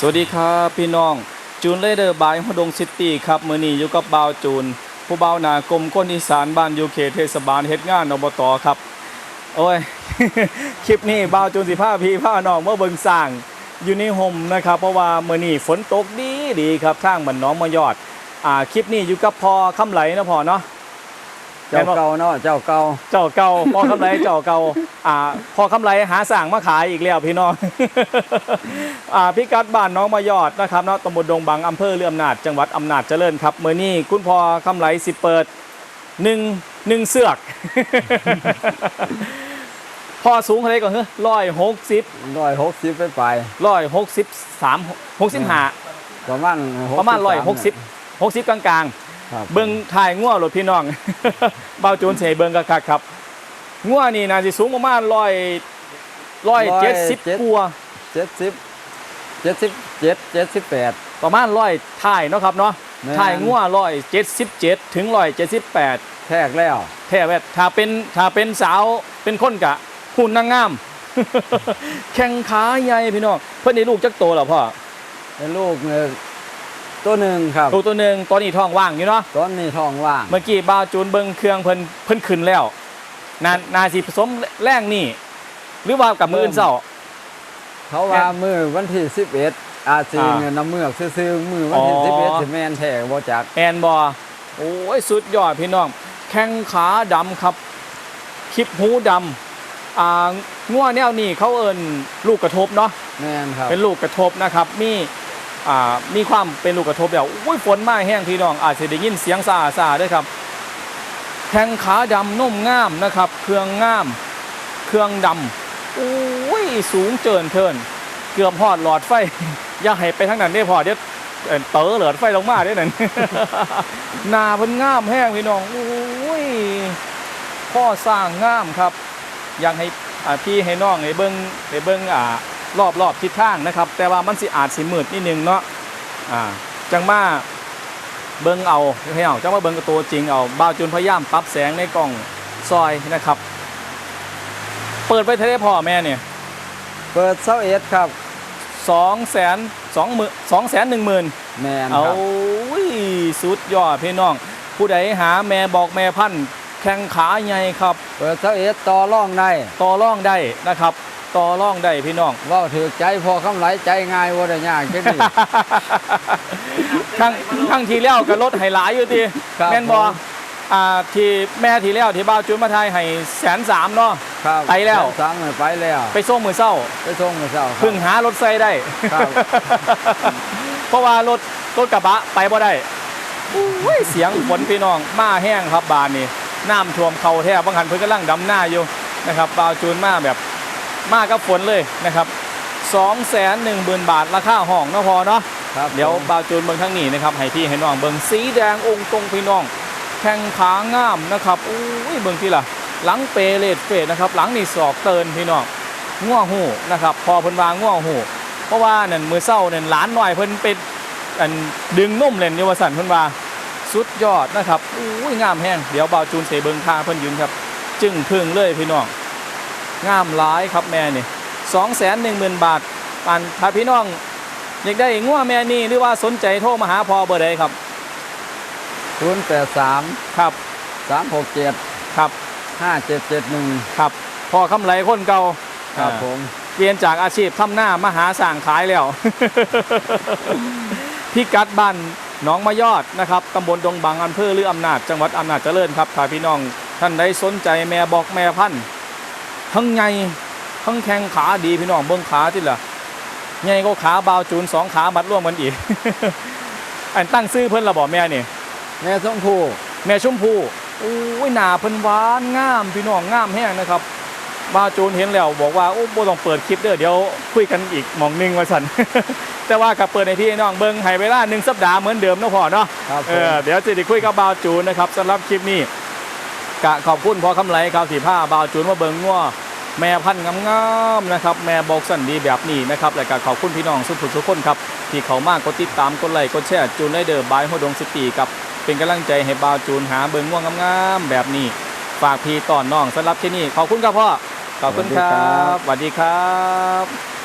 สวัสดีครับพี่น้องจูนเลเดอร์บายฮดงซิตี้ครับมือนี้อยู่กับบ่าวจูน ผู้บ่าวนากรมก้นอีสานบ้านยูเคเทศบาลเฮ็ดงานอบตครับ โอ้ย คลิปนี้บ่าวจูนสิพาพี่พาน้องเมื่อเบิงสร้างอยู่ในห่มนะครับ เพราะว่ามือนี้ฝนตกดีดีครับทางบ้านหน้องมายอดอ่าคลิปนี้อยู่กับพอคำไหลนะพอเนาะ เจ้าเก่าเนาะเจ้าเก่าเจ้าเก่าพ่อคำไรเจ้าเก่าอ่าพ่อคำไรหาสั่งมาขายอีกแล้วพี่น้องอ่าพิกัดบ้านน้องมายอดนะครับเนาะตำบลดงบังอำเภอเรืออำนาจจังหวัดอำนาจเจริญครับเมื่อนี้คุณพ่อคำไรสิเปิดหนึ่งหนึ่งเสือกพ่อสูงเท่าไหรก่อนเฮ้ยร้อยหกสิบร้อยหกสิบไปไปร้อยหกสิบสามหกสิบห้าประมาณประมาณร้อยหกสิบหกสิบกลางๆ ครับเบิ้งถ่ายง่วหลดพี่น้อง เบาจูนเสยเบิ้งกะคักครับง่วนี่น่าจะสูงประมาณร้อยร้อยเจ็ดสิบกว่าเจ็ดสิบเจ็ดสิบเจ็ดเจ็ดสิบแปด ประมาณร้อยถ่ายเนาะครับเนาะแม่น ถ่ายง่วร้อยเจ็ดสิบเจ็ดถึงร้อยเจ็ดสิบแปดแทกแล้ว แท้แวดถ้าเป็นถ้าเป็นสาวเป็นคนกะหุ่นนางงาม แข้งขาใหญ่พี่น้องเพื่อนในลูกจักโตแล้วพ่อ เป็นลูกเนี่ย ตัวหนึ่งครับตัวตัวหนึ่งตอนนี้ท้องว่างอยู่เนาะตอนนี้ท้องว่าง เมื่อกี้บาวจูนเบิ้งเครื่องเพิ่นเพิ่นขึ้นแล้วนานาสิผสมแรงนี่ หรือว่ากับมืออื่นเศร้าเขาว่ามือวันที่สิบเอ็ดอาซีอ่าเนี่ยน้ำเมือกซื่อๆมือวันที่อ๋อสิบเอ็ดสิแมนแทกบ่จักแอนบอโอ้ยสุดยอดพี่น้อง แข้งขาดำครับ คลิปหูดำอ่าง่วแนวนี่เขาเอินลูกกระทบเนาะแมนครับเป็นลูกกระทบนะครับมี อ่ามีความเป็นลูกกระทบแล้วอุ้ยฝนมาแห้งพี่น้องอาจจะได้ยินเสียงซาซาด้วยครับแข้งขาดำนุ่มง่ามนะครับ เครื่องง่าม เครื่องดำอุ้ยสูงเจินเทินเกือบหอดหลอดไฟอย่าให้ไปทางนั้นได้พอเดี๋ยวเต๋อเหลือดไฟลงมาได้นั่นนาเพิ่นง่ามแห้งพี่น้องอุ้ยพ่อสร้างง่ามครับยากให้พี่ให้น้องให้เบิ้งให้เบิ้งอ่า รอบรอบทิศทางนะครับ แต่ว่ามันสิอาจสิมืดนิดนึงเนาะอ่าจังมาเบิ้งเอาให้เอาจังมาเบิ้งกับตัวจริงเอาบ่าวจุนพยายามปรับแสงในกล้องซอยนะครับ เปิดไปเทเลพ่อแม่เนี่ยเปิดเสาเอ็ดครับสองแสนสองหมื่นสองแสนหนึ่งหมื่นแมนเอาครับสุดยอดพี่น้อง ผู้ใดหาแม่บอกแม่พันธุ์แข้งขาใหญ่ครับ เปิดเสาเอ็ดต่อร่องได้ต่อร่องได้นะครับ ต่อร่องได้พี่น้องเว่าถือใจพอคำไหลใจง่ายว่าได้ยากจังนี่ทั้งทั้งทีแล้วก็ลดให้หลายอยู่ทีครับแม่นบอผมอ่าที่แม่ทีแล้วที่บ้าวจุนมาไทยให้แสนสามเนาะครับไปแล้วสามไปแล้ว ไปส่งมือเศร้า ไปส่งมื้อเช้าครับเพึ่งหารถไซได้ครับเพราะว่ารถรถกระบะไปบ่ได้อุ้ยเสียงฝนพี่น้องมาแห้งครับบานนี่น้ำท่วมเขาแทบบางหันเพิ่นกำลังดำหน้าอยู่นะครับบาวจูนมาแบบ มากับฝนเลยนะครับ2 1 0 0 0 0บาทราคาห้องเนาะพอเนาะครับเดี๋ยวผมบาวจูนเบิ่งทั้งนี้นะครับให้พี่ให้น้องเบิ่งสีแดงองค์ตรงพี่น้องแข้งขางามนะครับอุ้ยเบิ่งที่ล่ะหลังเปเลดเฟดนะครับหลังนี่ศอกเตินพี่น้องง่วหูนะครับพอเพิ่นวางง่วหูเพราะว่านั่นมือเศร้านั่นหลานหน่อยเพิ่นเป็นอันดึงนุ่มเล่นเยาวสันเพิ่นว่าสุดยอดนะครับอุ้ยงามแห้งเดี๋ยวบาวจูนเสเบิงท่าเพิ่นยืนครับ จึงพึ่งเลยพี่น้อง งามหลายครับแม่นี่สองแสนหนึ่งหมื่นบาทปานถ้าพี่น้อง อยากได้ง่วแม่นี่หรือว่าสนใจโทรมาหาพอเบอร์ใดครับศูนย์แปดสามครับสามหกเจ็ดครับห้าเจ็ดเจ็ดหนึ่งครับพอคำไหลคนเก่าครับอ่าผมเปลี่ยนจากอาชีพทำหน้ามาหาสั่งขายแล้วพิกัดบ้านหนองมะยอดนะครับตำบลดงบางอำเภอหรืออำนาจจังหวัดอำนาจเจริญครับถ้าพี่น้องท่านใดสนใจแม่บอกแม่พันธุ์ ทั้งไงทั้งแข้งขาดีพี่น้องเบิ้งขาที่ละไงก็ขาบาวจูนสองขามัดร่วมกันอีก อันตั้งซื้อเพิ่นละบอกแม่นี่แม่ส้มผู้แม่ชมพู่โอ้ยหนาเพิ่นหวานงามพี่น้องงามแห้งนะครับบาวจูนเห็นแล้วบอกว่าโอ้บ่ต้องเปิดคลิปเด้อเดี๋ยวคุยกันอีกหมองหนึงว่าซั่นแต่ว่ากับเปิดในที่น้องเบิ่งให้เวลาหนึ่งสัปดาห์เหมือนเดิมเนาะพ่อเนาะครับเอผมอเดี๋ยวจะได้คุยกับบาวจูนนะครับสำหรับคลิปนี้ กะขอบคุณพอคำไหลครับสีผ้าบาวจูนมาเบิ่งงัวแม่พันธุ์งามๆนะครับแม่บอกสันดีแบบนี้นะครับและก็ขอบคุณพี่น้องสุขทุกคนครับที่เขามากกดติดตามกดไลค์กดแชร์จูนไลเดอร์บายหัวดงสตีกับเป็นกำลังใจให้บาวจูนหาเบิ่งง่วงงามๆแบบนี้ฝากพี่ต่อนน้องสำหรับที่นี่ขอบคุณครับพ่อขอบคุณครับสวัสดีครับ